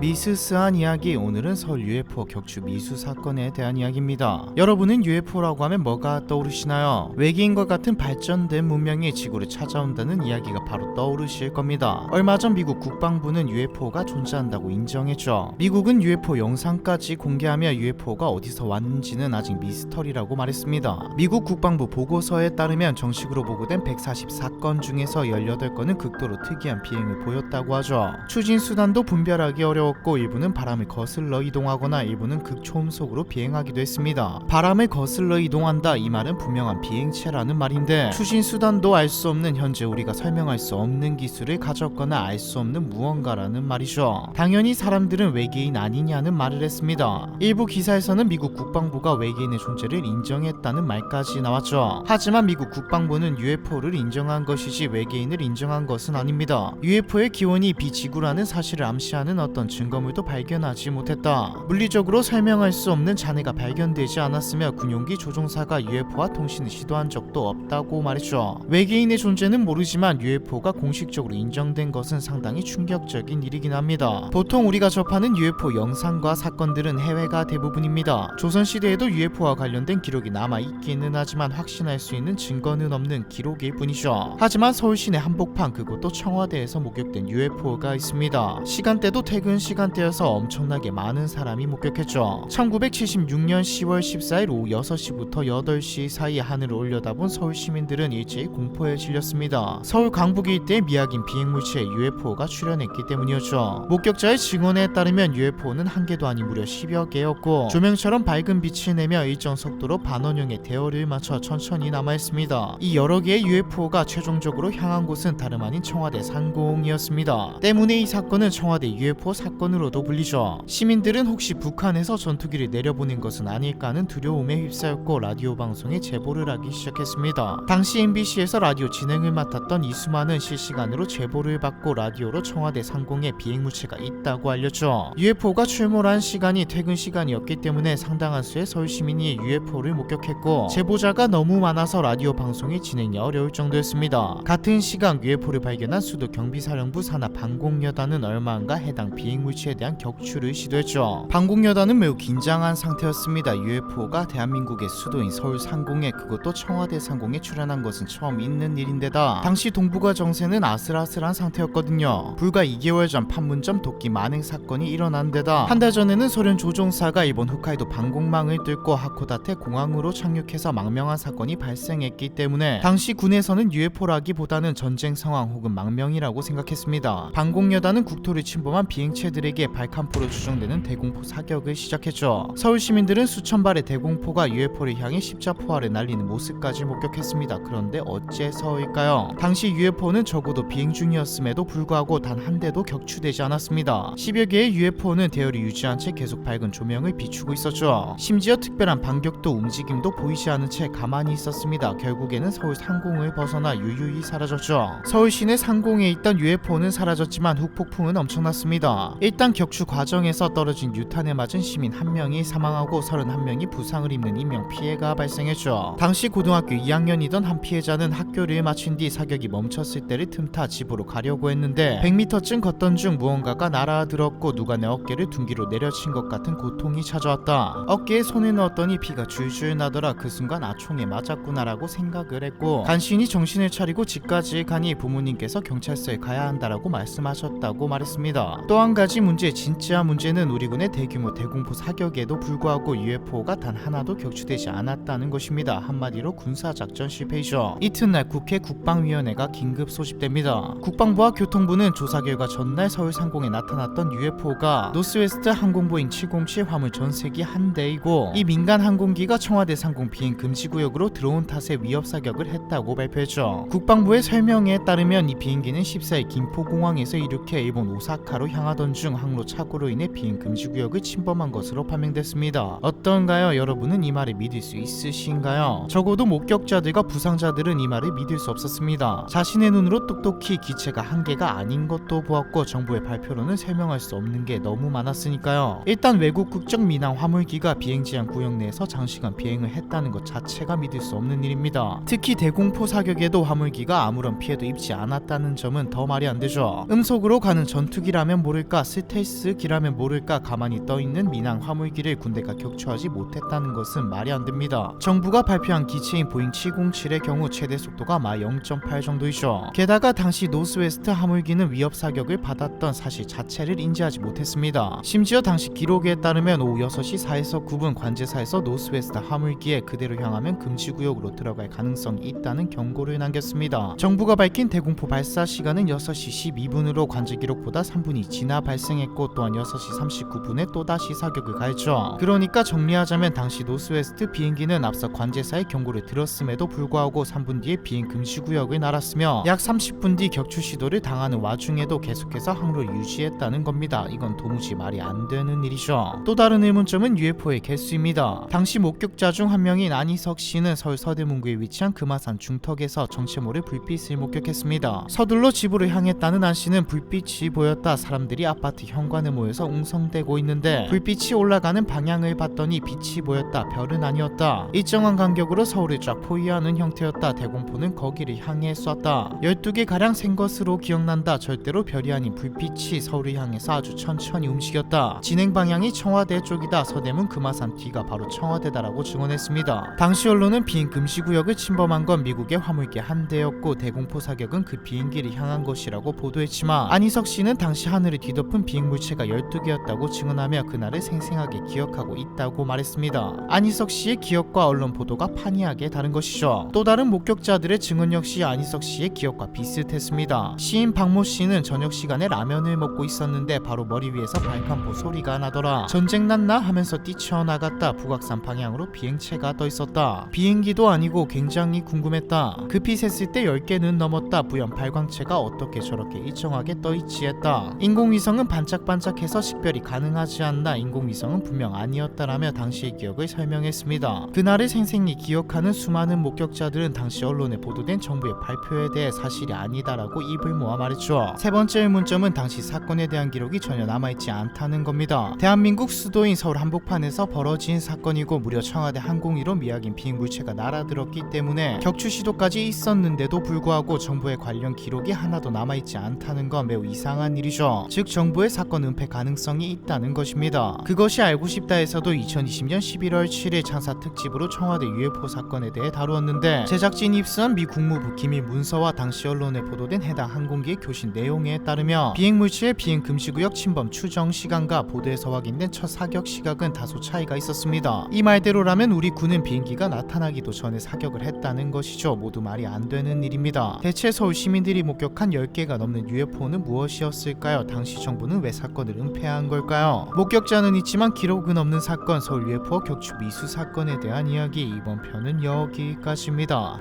미스스한 이야기 오늘은 서울 UFO 격추 미수 사건에 대한 이야기입니다. 여러분은 UFO라고 하면 뭐가 떠오르시나요? 외계인과 같은 발전된 문명이 지구를 찾아온다는 이야기가 바로 떠오르실 겁니다. 얼마 전 미국 국방부는 UFO가 존재한다고 인정했죠. 미국은 UFO 영상까지 공개하며 UFO가 어디서 왔는지는 아직 미스터리라고 말했습니다. 미국 국방부 보고서에 따르면 정식으로 보고된 144건 중에서 18건은 극도로 특이한 비행을 보였다고 하죠. 추진 수단도 분별하기 어려 웠고 일부는 바람을 거슬러 이동하거나 일부는 극초음속으로 비행하기도 했습니다. 바람을 거슬러 이동한다 이 말은 분명한 비행체라는 말인데 추진 수단도 알 수 없는 현재 우리가 설명할 수 없는 기술을 가졌거나 알 수 없는 무언가라는 말이죠. 당연히 사람들은 외계인 아니냐는 말을 했습니다. 일부 기사에서는 미국 국방부가 외계인의 존재를 인정했다는 말까지 나왔죠. 하지만 미국 국방부는 UFO를 인정한 것이지 외계인을 인정한 것은 아닙니다. UFO의 기원이 비지구라는 사실을 암시하는 어떤 증거물도 발견하지 못했다. 물리적으로 설명할 수 없는 잔해가 발견되지 않았으며 군용기 조종사가 UFO와 통신을 시도한 적도 없다고 말했죠. 외계인의 존재는 모르지만 UFO가 공식적으로 인정된 것은 상당히 충격적인 일이긴 합니다. 보통 우리가 접하는 UFO 영상과 사건들은 해외가 대부분입니다. 조선시대에도 UFO와 관련된 기록이 남아 있기는 하지만 확신할 수 있는 증거는 없는 기록일 뿐이죠. 하지만 서울 시내 한복판 그곳도 청와대에서 목격된 UFO가 있습니다. 시간대도 퇴근 시간대여서 엄청나게 많은 사람이 목격했죠. 1976년 10월 14일 오후 6시부터 8시 사이 하늘을 올려다본 서울 시민들은 일제히 공포에 질렸습니다. 서울 강북 일대 미확인 비행물체에 UFO가 출현했기 때문이었죠. 목격자의 증언에 따르면 UFO는 한 개도 아니 무려 10여 개였고 조명처럼 밝은 빛을 내며 일정 속도로 반원형의 대열을 맞춰 천천히 남아있습니다. 이 여러 개의 UFO가 최종적으로 향한 곳은 다름 아닌 청와대 상공이었습니다. 때문에 이 사건은 청와대 UFO 사건 으로도 불리죠. 시민들은 혹시 북한에서 전투기를 내려보낸 것은 아닐까 하는 두려움에 휩싸였고 라디오 방송에 제보를 하기 시작했습니다. 당시 MBC에서 라디오 진행을 맡았던 이수만은 실시간으로 제보를 받고 라디오로 청와대 상공에 비행물체가 있다고 알렸죠. UFO가 출몰한 시간이 퇴근 시간이었기 때문에 상당한 수의 서울 시민이 UFO를 목격했고 제보자가 너무 많아서 라디오 방송이 진행이 어려울 정도였습니다. 같은 시간 UFO를 발견한 수도 경비사령부 산하 방공여단은 얼마 안가 해당 비행 물체에 대한 격추를 시도했죠. 방공여단은 매우 긴장한 상태였습니다. UFO가 대한민국의 수도인 서울 상공에 그것도 청와대 상공에 출현한 것은 처음 있는 일인데다 당시 동북아 정세는 아슬아슬한 상태였거든요. 불과 2개월 전 판문점 도끼 만행 사건이 일어난 데다 한 달 전에는 소련 조종사가 일본 홋카이도 방공망을 뚫고 하코다테 공항으로 착륙해서 망명한 사건이 발생했기 때문에 당시 군에서는 UFO라기보다는 전쟁 상황 혹은 망명이라고 생각했습니다. 방공여단은 국토를 침범한 비행체 들에게 발칸포로 추정되는 대공포 사격을 시작했죠. 서울 시민들은 수천 발의 대공포가 UFO를 향해 십자포화를 날리는 모습까지 목격했습니다. 그런데 어째서일까요? 당시 UFO는 적어도 비행 중이었음에도 불구하고 단 한 대도 격추되지 않았습니다. 10여 개의 UFO는 대열을 유지한 채 계속 밝은 조명을 비추고 있었죠. 심지어 특별한 반격도 움직임도 보이지 않은 채 가만히 있었습니다. 결국에는 서울 상공을 벗어나 유유히 사라졌죠. 서울 시내 상공에 있던 UFO는 사라졌지만 후 폭풍은 엄청났습니다. 일단 격추 과정에서 떨어진 유탄에 맞은 시민 한 명이 사망하고 31명이 부상을 입는 인명 피해가 발생했죠. 당시 고등학교 2학년이던 한 피해자는 학교를 마친 뒤 사격이 멈췄을 때를 틈타 집으로 가려고 했는데 100m쯤 걷던 중 무언가가 날아들었고 누가 내 어깨를 둔기로 내려친 것 같은 고통이 찾아왔다. 어깨에 손을 넣었더니 피가 줄줄 나더라. 그 순간 아 총에 맞았구나라고 생각을 했고 간신히 정신을 차리고 집까지 가니 부모님께서 경찰서에 가야 한다라고 말씀하셨다고 말했습니다. 또 한 가지 문제 진짜 문제는 우리 군의 대규모 대공포 사격에도 불구하고 UFO가 단 하나도 격추되지 않았다는 것입니다. 한마디로 군사작전 실패이죠. 이튿날 국회 국방위원회가 긴급 소집됩니다. 국방부와 교통부는 조사 결과 전날 서울 상공에 나타났던 UFO가 노스웨스트 항공보잉 707 화물 전세기 한 대이고 이 민간 항공기가 청와대 상공 비행 금지 구역으로 들어온 탓에 위협 사격을 했다고 발표했죠. 국방부의 설명에 따르면 이 비행기는 14일 김포공항에서 이륙해 일본 오사카로 향하던 중 항로 착오로 인해 비행 금지 구역을 침범한 것으로 판명됐습니다. 어떤가요? 여러분은 이 말을 믿을 수 있으신가요? 적어도 목격자들과 부상자들은 이 말을 믿을 수 없었습니다. 자신의 눈으로 똑똑히 기체가 한 개가 아닌 것도 보았고 정부의 발표로는 설명할 수 없는 게 너무 많았으니까요. 일단 외국 국적 민항 화물기가 비행 지향 구역 내에서 장시간 비행을 했다는 것 자체가 믿을 수 없는 일입니다. 특히 대공포 사격에도 화물기가 아무런 피해도 입지 않았다는 점은 더 말이 안 되죠. 음속으로 가는 전투기라면 모를까 스텔스 기라면 모를까 가만히 떠있는 민항 화물기를 군대가 격추하지 못했다는 것은 말이 안 됩니다. 정부가 발표한 기체인 보잉 707의 경우 최대 속도가 마 0.8 정도이죠. 게다가 당시 노스웨스트 화물기는 위협 사격을 받았던 사실 자체를 인지하지 못했습니다. 심지어 당시 기록에 따르면 오후 6시 4에서 9분 관제사에서 노스웨스트 화물기에 그대로 향하면 금지구역으로 들어갈 가능성이 있다는 경고를 남겼습니다. 정부가 밝힌 대공포 발사 시간은 6시 12분으로 관제 기록보다 3분이 지나 발 생했고 또한 6시 39분에 또다시 사격을 가했죠. 그러니까 정리하자면 당시 노스웨스트 비행기는 앞서 관제사의 경고를 들었음에도 불구하고 3분 뒤에 비행 금지 구역을 날았으며 약 30분 뒤 격추 시도를 당하는 와중에도 계속해서 항로를 유지했다는 겁니다. 이건 도무지 말이 안 되는 일이죠. 또 다른 의문점은 UFO의 개수입니다. 당시 목격자 중 한 명인 안희석 씨는 서울 서대문구에 위치한 금화산 중턱에서 정체모를 불빛을 목격했습니다. 서둘러 집으로 향했다는 안 씨는 불빛이 보였다. 사람들이 아파트 현관에 모여서 웅성대고 있는데 불빛이 올라가는 방향을 봤더니 빛이 보였다. 별은 아니었다. 일정한 간격으로 서울을 쫙 포위하는 형태였다. 대공포는 거기를 향해 쐈다. 12개 가량 생 것으로 기억난다. 절대로 별이 아닌 불빛이 서울을 향해서 아주 천천히 움직였다. 진행 방향이 청와대 쪽이다. 서대문 금화산 뒤가 바로 청와대다라고 증언했습니다. 당시 언론은 비행 금지 구역을 침범한 건 미국의 화물기 한 대였고 대공포 사격은 그 비행기를 향한 것이라고 보도했지만 안희석 씨는 당시 하늘을 뒤덮은 비행 물체가 12개였다고 증언하며 그날을 생생하게 기억하고 있다고 말했습니다. 안희석 씨의 기억과 언론 보도가 판이하게 다른 것이죠. 또 다른 목격자들의 증언 역시 안희석 씨의 기억과 비슷했습니다. 시인 박모 씨는 저녁 시간에 라면을 먹고 있었는데 바로 머리 위에서 발칸포 소리가 나더라. 전쟁 났나 하면서 뛰쳐나갔다. 북악산 방향으로 비행체가 떠 있었다. 비행기도 아니고 굉장히 궁금했다. 급히 셌을 때 10개는 넘었다. 부연 발광체가 어떻게 저렇게 일정하게 떠 있지 했다. 인공위성은 반짝반짝해서 식별이 가능하지 않나. 인공위성은 분명 아니었다라며 당시의 기억을 설명했습니다. 그날을 생생히 기억하는 수많은 목격자들은 당시 언론에 보도된 정부의 발표에 대해 사실이 아니다라고 입을 모아 말했죠. 세 번째 의문점은 당시 사건에 대한 기록이 전혀 남아있지 않다는 겁니다. 대한민국 수도인 서울 한복판에서 벌어진 사건이고 무려 청와대 항공기로 미확인 비행 물체가 날아들었기 때문에 격추 시도까지 있었는데도 불구하고 정부의 관련 기록이 하나도 남아있지 않다는 건 매우 이상한 일이죠. 즉 정부 의 사건 은폐 가능성이 있다는 것입니다. 그것이 알고 싶다에서도 2020년 11월 7일 창사 특집으로 청와대 UFO 사건에 대해 다루었는데 제작진이 입수한 미 국무부 기밀 문서와 당시 언론에 보도된 해당 항공기의 교신 내용에 따르면 비행 물체의 비행 금지 구역 침범 추정 시간과 보도에서 확인된 첫 사격 시각은 다소 차이가 있었습니다. 이 말대로라면 우리 군은 비행기가 나타나기도 전에 사격을 했다는 것이죠. 모두 말이 안 되는 일입니다. 대체 서울 시민들이 목격한 10개가 넘는 UFO는 무엇이었을까요? 당시 정 부는 왜 사건을 은폐한 걸까요? 목격자는 있지만 기록은 없는 사건 서울 UFO 격추 미수 사건에 대한 이야기 이번 편은 여기까지입니다.